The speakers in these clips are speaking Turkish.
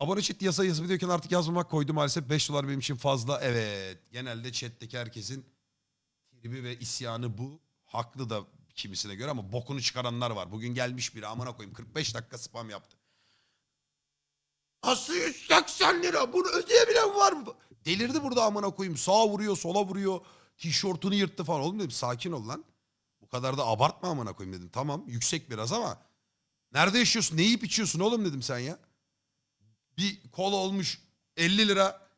Abone chat yasa yazı videoken artık yazmamak koydu maalesef 5 dolar benim için fazla. Evet genelde chatteki herkesin tribi ve isyanı bu. Haklı da kimisine göre ama bokunu çıkaranlar var. Bugün gelmiş biri amına koyayım 45 dakika spam yaptı. Nasıl 180 lira bunu ödeyebilen var mı? Delirdi burada amına koyayım. Sağa vuruyor sola vuruyor. Tişörtünü yırttı falan. Oğlum dedim sakin ol lan. Bu kadar da abartma amına koyayım dedim. Tamam yüksek biraz ama nerede yaşıyorsun? Ne yiyip içiyorsun oğlum dedim sen ya. Bir kola olmuş 50 lira.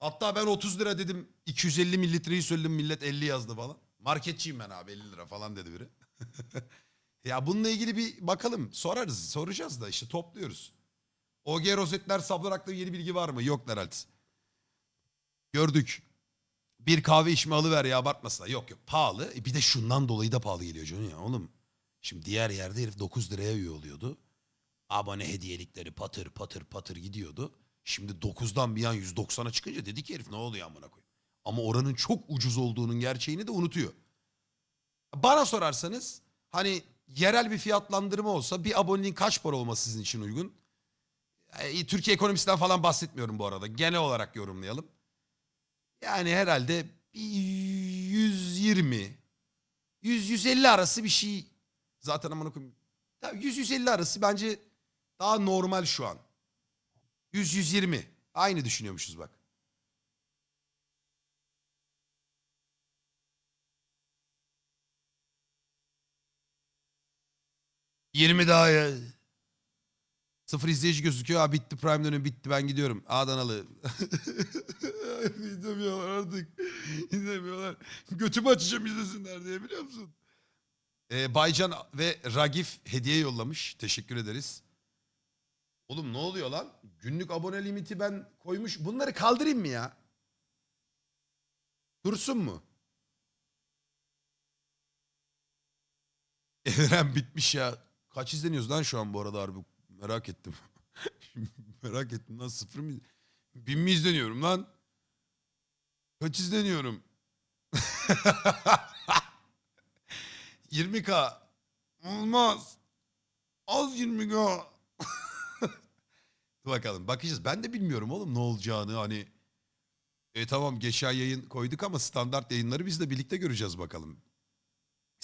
Hatta ben 30 lira dedim. 250 mililitreyi söyledim millet 50 yazdı falan. Marketçiyim ben abi 50 lira falan dedi biri. ya bununla ilgili bir bakalım. Sorarız. Soracağız da işte topluyoruz. OG rozetler sablar hakkında yeni bilgi var mı? Yok herhalde. Gördük. Bir kahve içme alıver ya abartmasın. Yok yok pahalı. E bir de şundan dolayı da pahalı geliyor canım ya oğlum. Şimdi diğer yerde herif 9 liraya üye oluyordu. Abone hediyelikleri patır patır patır gidiyordu. Şimdi 9'dan bir an 190'a çıkınca dedi ki herif ne oluyor amına koyayım. Ama oranın çok ucuz olduğunun gerçeğini de unutuyor. Bana sorarsanız hani yerel bir fiyatlandırma olsa bir aboneliğin kaç para olması sizin için uygun? E, Türkiye ekonomisinden falan bahsetmiyorum bu arada. Genel olarak yorumlayalım. Yani herhalde bir 120 100-150 arası bir şey. Zaten amına koyayım. Tabii 100-150 arası bence daha normal şu an. 100-120. Aynı düşünüyormuşuz bak. Yirmi daha ya. Sıfır izleyici gözüküyor. Ha bitti Prime dönemi bitti ben gidiyorum. Adanalı. İzlemiyorlar artık. İzlemiyorlar. Götümü açacağım izlesinler diye biliyor musun? Ee, Baycan ve Ragif hediye yollamış. Teşekkür ederiz. Oğlum ne oluyor lan? Günlük abone limiti ben koymuş. Bunları kaldırayım mı ya? Dursun mu? Evren bitmiş ya. Kaç izleniyoruz lan şu an bu arada harbi? Merak ettim. Merak ettim lan sıfır mı? Bin mi izleniyorum lan? Kaç izleniyorum? 20k. Olmaz. Az 20k. Bakalım bakacağız. Ben de bilmiyorum oğlum ne olacağını hani. E tamam geçen yayın koyduk ama standart yayınları biz de birlikte göreceğiz bakalım.